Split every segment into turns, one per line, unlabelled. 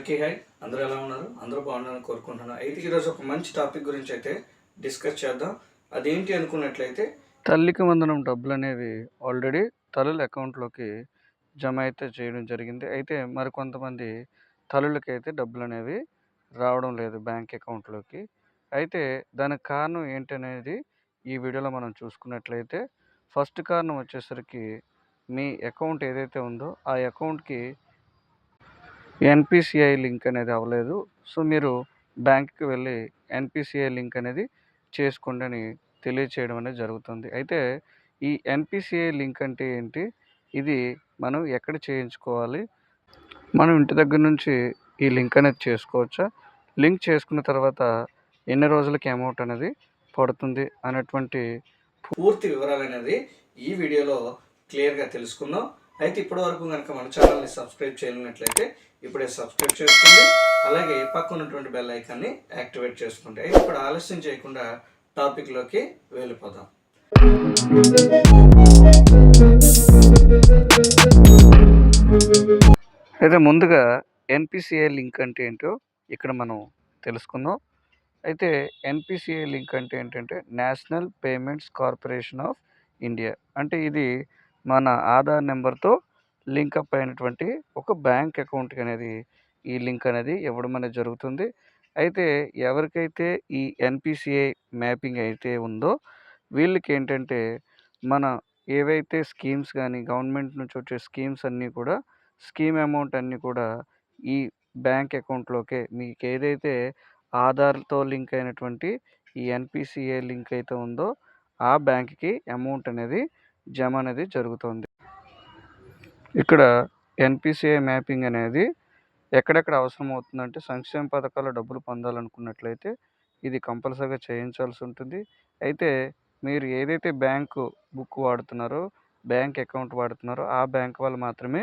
అందరికీ హై అందరూ ఎలా ఉన్నారు? అందరూ బాగున్నారని కోరుకుంటున్నాను. అయితే ఈరోజు ఒక మంచి టాపిక్ గురించి అయితే డిస్కస్ చేద్దాం. అదేంటి అనుకున్నట్లయితే తల్లికి వందనం డబ్బులు అనేవి ఆల్రెడీ తల్లుల అకౌంట్లోకి జమ అయితే చేయడం జరిగింది. అయితే మరికొంతమంది తల్లులకి అయితే డబ్బులు అనేవి రావడం లేదు బ్యాంక్ అకౌంట్లోకి. అయితే దానికి కారణం ఏంటనేది ఈ వీడియోలో మనం చూసుకున్నట్లయితే ఫస్ట్ కారణం వచ్చేసరికి మీ అకౌంట్ ఏదైతే ఉందో ఆ అకౌంట్కి ఎన్పిసిఐ లింక్ అనేది అవ్వలేదు. సో మీరు బ్యాంక్కి వెళ్ళి ఎన్పిసిఐ లింక్ అనేది చేసుకోండి అని తెలియచేయడం అనేది జరుగుతుంది. అయితే ఈ ఎన్పిసిఐ లింక్ అంటే ఏంటి? ఇది మనం ఎక్కడ చేయించుకోవాలి? మనం ఇంటి దగ్గర నుంచి ఈ లింక్ అనేది చేసుకోవచ్చా? లింక్ చేసుకున్న తర్వాత ఎన్ని రోజులకి అమౌంట్ అనేది పడుతుంది అనేటువంటి పూర్తి వివరాలు అనేది ఈ వీడియోలో క్లియర్గా తెలుసుకుందాం. అయితే ఇప్పటి వరకు కనుక మన ఛానల్ని సబ్స్క్రైబ్ చేయనట్లయితే ఇప్పుడే సబ్స్క్రైబ్ చేసుకోండి. అలాగే పక్కనటువంటి ఉన్నటువంటి బెల్ ఐకాన్ని యాక్టివేట్ చేసుకోండి అయితే ఇప్పుడు ఆలస్యం చేయకుండా టాపిక్లోకి వెళ్ళిపోదాం. అయితే ముందుగా ఎన్పిసిఐ లింక్ అంటే ఏంటో ఇక్కడ మనం తెలుసుకుందాం. అయితే ఎన్పిసిఐ లింక్ అంటే ఏంటంటే national payments corporation of India అంటే ఇది మన ఆధార్ నెంబర్తో లింకప్ అయినటువంటి ఒక బ్యాంక్ అకౌంట్కి అనేది ఈ లింక్ అనేది ఇవ్వడం అనేది జరుగుతుంది. అయితే ఎవరికైతే ఈ ఎన్పిసిఐ మ్యాపింగ్ అయితే ఉందో వీళ్ళకి ఏంటంటే మన ఏవైతే స్కీమ్స్ కానీ గవర్నమెంట్ నుంచి వచ్చే స్కీమ్స్ అన్నీ కూడా స్కీమ్ అమౌంట్ అన్నీ కూడా ఈ బ్యాంక్ అకౌంట్లోకే మీకు ఏదైతే ఆధార్తో లింక్ అయినటువంటి ఈ ఎన్పిసిఐ లింక్ అయితే ఉందో ఆ బ్యాంక్కి అమౌంట్ అనేది జమ అనేది జరుగుతుంది. ఇక్కడ ఎన్పిసిఐ మ్యాపింగ్ అనేది ఎక్కడెక్కడ అవసరం అవుతుందంటే సంక్షేమ పథకాల డబ్బులు పొందాలనుకున్నట్లయితే ఇది కంపల్సరిగా చేయించాల్సి ఉంటుంది. అయితే మీరు ఏదైతే బ్యాంకు బుక్ వాడుతున్నారో బ్యాంక్ అకౌంట్ వాడుతున్నారో ఆ బ్యాంక్ వాళ్ళు మాత్రమే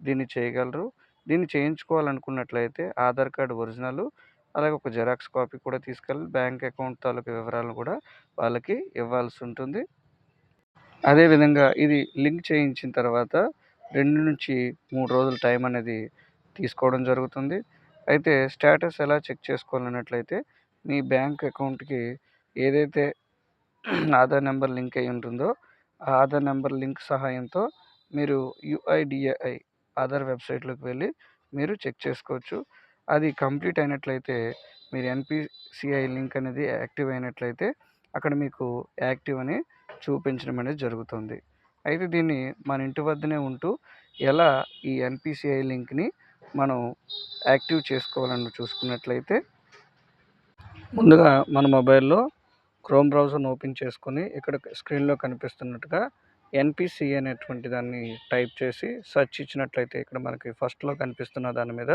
దీన్ని చేయగలరు. దీన్ని చేయించుకోవాలనుకున్నట్లయితే ఆధార్ కార్డు ఒరిజినల్ అలాగే ఒక జెరాక్స్ కాపీ కూడా తీసుకెళ్ళి బ్యాంక్ అకౌంట్ తాలూకు వివరాలను కూడా వాళ్ళకి ఇవ్వాల్సి ఉంటుంది. అదేవిధంగా ఇది లింక్ చేయించిన తర్వాత రెండు నుంచి మూడు రోజుల టైం అనేది తీసుకోవడం జరుగుతుంది. అయితే స్టేటస్ ఎలా చెక్ చేసుకోవాలన్నట్లయితే మీ బ్యాంక్ అకౌంట్కి ఏదైతే ఆధార్ నెంబర్ లింక్ అయి ఉంటుందో ఆ ఆధార్ నెంబర్ లింక్ సహాయంతో మీరు యుఐడిఏఐ ఆధార్ వెబ్సైట్లోకి వెళ్ళి మీరు చెక్ చేసుకోవచ్చు. అది కంప్లీట్ అయినట్లయితే మీరు ఎన్పిసిఐ లింక్ అనేది యాక్టివ్ అయినట్లయితే అక్కడ మీకు యాక్టివ్ అని చూపించడం అనేది జరుగుతుంది. అయితే దీన్ని మన ఇంటి వద్దనే ఉంటూ ఎలా ఈ ఎన్పిసిఐ లింక్ని మనం యాక్టివ్ చేసుకోవాలని చూసుకున్నట్లయితే ముందుగా మన మొబైల్లో క్రోమ్ బ్రౌజర్ను ఓపెన్ చేసుకొని ఇక్కడ స్క్రీన్లో కనిపిస్తున్నట్టుగా ఎన్పిసి అనేటువంటి దాన్ని టైప్ చేసి సెర్చ్ ఇచ్చినట్లయితే ఇక్కడ మనకి ఫస్ట్లో కనిపిస్తున్న దాని మీద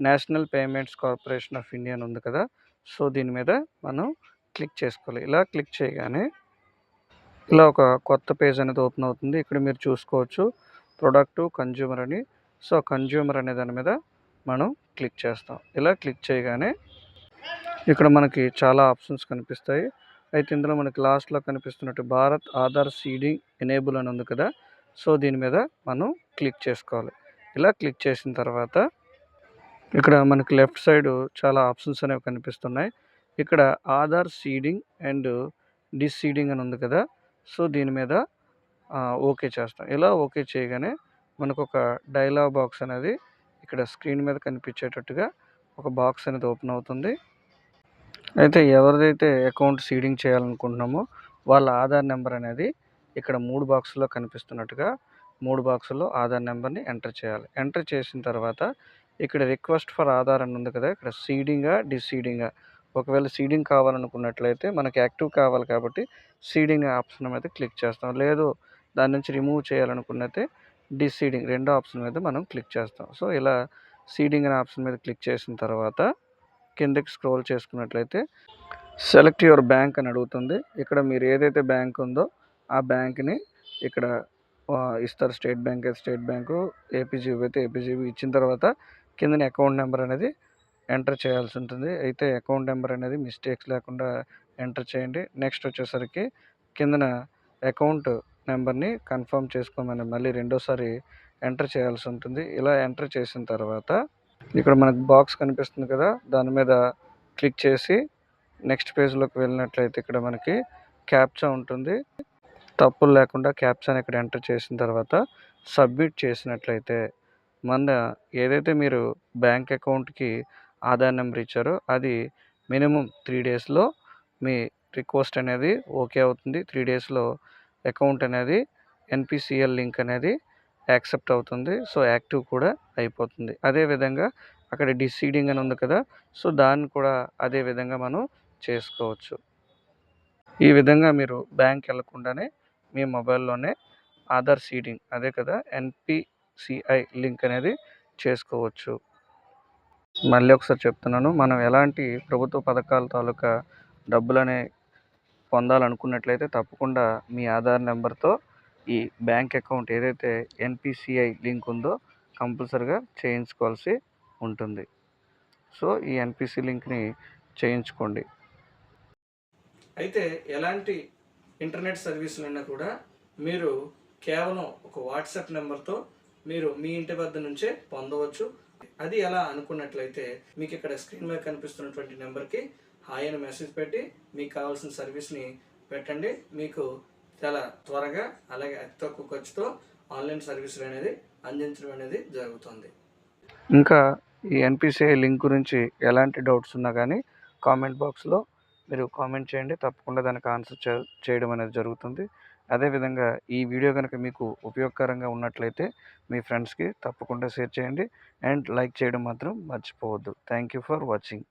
national payments corporation of India అని ఉంది కదా సో దీని మీద మనం క్లిక్ చేసుకోవాలి. ఇలా క్లిక్ చేయగానే ఇలా ఒక కొత్త పేజ్ అనేది ఓపెన్ అవుతుంది. ఇక్కడ మీరు చూసుకోవచ్చు ప్రొడక్ట్ కన్జ్యూమర్ అని. సో కన్జ్యూమర్ అనే దాని మీద మనం క్లిక్ చేస్తాం. ఇలా క్లిక్ చేయగానే ఇక్కడ మనకి చాలా ఆప్షన్స్ కనిపిస్తాయి. అయితే ఇందులో మనకి లాస్ట్లో కనిపిస్తున్నట్టు భారత్ ఆధార్ సీడింగ్ ఎనేబుల్ అని ఉంది కదా. సో దీని మీద మనం క్లిక్ చేసుకోవాలి. ఇలా క్లిక్ చేసిన తర్వాత ఇక్కడ మనకి లెఫ్ట్ సైడ్ చాలా ఆప్షన్స్ అనేవి కనిపిస్తున్నాయి. ఇక్కడ ఆధార్ సీడింగ్ అండ్ డిసీడింగ్ అని ఉంది కదా. సో దీని మీద ఓకే చేస్తాం. ఇలా ఓకే చేయగానే మనకు ఒక డైలాగ్ బాక్స్ అనేది ఇక్కడ స్క్రీన్ మీద కనిపించేటట్టుగా ఒక బాక్స్ అనేది ఓపెన్ అవుతుంది. అయితే ఎవరిదైతే అకౌంట్ సీడింగ్ చేయాలనుకుంటున్నామో వాళ్ళ ఆధార్ నెంబర్ అనేది ఇక్కడ మూడు బాక్సుల్లో కనిపిస్తున్నట్టుగా మూడు బాక్సుల్లో ఆధార్ నెంబర్ని ఎంటర్ చేయాలి. ఎంటర్ చేసిన తర్వాత ఇక్కడ రిక్వెస్ట్ ఫర్ ఆధార్ అని ఉంది కదా ఇక్కడ సీడింగా డిసీడింగా ఒకవేళ సీడింగ్ కావాలనుకున్నట్లయితే మనకి యాక్టివ్ కావాలి కాబట్టి సీడింగ్ ఆప్షన్ మీద క్లిక్ చేస్తాం. లేదు దాని నుంచి రిమూవ్ చేయాలనుకున్నైతే డిసీడింగ్ రెండో ఆప్షన్ మీద మనం క్లిక్ చేస్తాం. సో ఇలా సీడింగ్ అనే ఆప్షన్ మీద క్లిక్ చేసిన తర్వాత కిందకి స్క్రోల్ చేసుకున్నట్లయితే సెలెక్ట్ యువర్ బ్యాంక్ అని అడుగుతుంది. ఇక్కడ మీరు ఏదైతే బ్యాంక్ ఉందో ఆ బ్యాంక్ని ఇక్కడ ఇస్తారు స్టేట్ బ్యాంక్ అయితే స్టేట్ బ్యాంకు ఏపీజీబీ అయితే ఏపీజీబీ ఇచ్చిన తర్వాత కిందని అకౌంట్ నెంబర్ అనేది ఎంటర్ చేయాల్సి ఉంటుంది. అయితే అకౌంట్ నెంబర్ అనేది మిస్టేక్స్ లేకుండా ఎంటర్ చేయండి. నెక్స్ట్ వచ్చేసరికి కిందన అకౌంట్ నెంబర్ని కన్ఫర్మ్ చేసుకోమని మళ్ళీ రెండోసారి ఎంటర్ చేయాల్సి ఉంటుంది. ఇలా ఎంటర్ చేసిన తర్వాత ఇక్కడ మనకు బాక్స్ కనిపిస్తుంది కదా దాని మీద క్లిక్ చేసి నెక్స్ట్ పేజ్లోకి వెళ్ళినట్లయితే ఇక్కడ మనకి క్యాప్చా ఉంటుంది. తప్పులు లేకుండా క్యాప్చాని ఇక్కడ ఎంటర్ చేసిన తర్వాత సబ్మిట్ చేసినట్లయితే మన ఏదైతే మీరు బ్యాంక్ అకౌంట్కి ఆధార్ నెంబర్ ఇచ్చారో. అది మినిమం త్రీ డేస్లో మీ రిక్వెస్ట్ అనేది ఓకే అవుతుంది. త్రీ డేస్లో అకౌంట్ అనేది ఎన్పిసిఎల్ లింక్ అనేది యాక్సెప్ట్ అవుతుంది. సో యాక్టివ్ కూడా అయిపోతుంది. అదేవిధంగా అక్కడ డిసీడింగ్ అని ఉంది కదా సో దాన్ని కూడా అదే విధంగా మనం చేసుకోవచ్చు. ఈ విధంగా మీరు బ్యాంక్ వెళ్ళకుండానే మీ మొబైల్లోనే ఆధార్ సీడింగ్ అదే కదా ఎన్పిసిఐ లింక్ అనేది చేసుకోవచ్చు. మళ్ళీ ఒకసారి చెప్తున్నాను మనం ఎలాంటి ప్రభుత్వ పథకాల తాలూకా డబ్బులనే పొందాలనుకున్నట్లయితే తప్పకుండా మీ ఆధార్ నెంబర్తో ఈ బ్యాంక్ అకౌంట్ ఏదైతే ఎన్పిసిఐ లింక్ ఉందో కంపల్సరిగా చేయించుకోవాల్సి ఉంటుంది. సో ఈ ఎన్పిసి లింక్ని చేయించుకోండి. అయితే ఎలాంటి ఇంటర్నెట్ సర్వీసులైనా కూడా మీరు కేవలం ఒక వాట్సాప్ నెంబర్తో మీరు మీ ఇంటి వద్ద నుంచే పొందవచ్చు. అది ఎలా అనుకున్నట్లయితే మీకు ఇక్కడ స్క్రీన్ మీద కనిపిస్తున్నటువంటి నెంబర్కి హాయ్ అని మెసేజ్ పెట్టి మీకు కావాల్సిన సర్వీస్ని పెట్టండి. మీకు చాలా త్వరగా అలాగే అతి తక్కువ ఖర్చుతో ఆన్లైన్ సర్వీసులు అనేది అందించడం అనేది జరుగుతుంది. ఇంకా ఈ ఎన్పిసిఐ లింక్ గురించి ఎలాంటి డౌట్స్ ఉన్నా కానీ కామెంట్ బాక్స్లో మీరు కామెంట్ చేయండి. తప్పకుండా దానికి ఆన్సర్ చేయడం అనేది జరుగుతుంది. అదేవిధంగా ఈ వీడియో కనుక మీకు ఉపయోగకరంగా ఉన్నట్లయితే మీ ఫ్రెండ్స్కి తప్పకుండా షేర్ చేయండి అండ్ లైక్ చేయడం మాత్రం మర్చిపోవద్దు. Thank you for watching.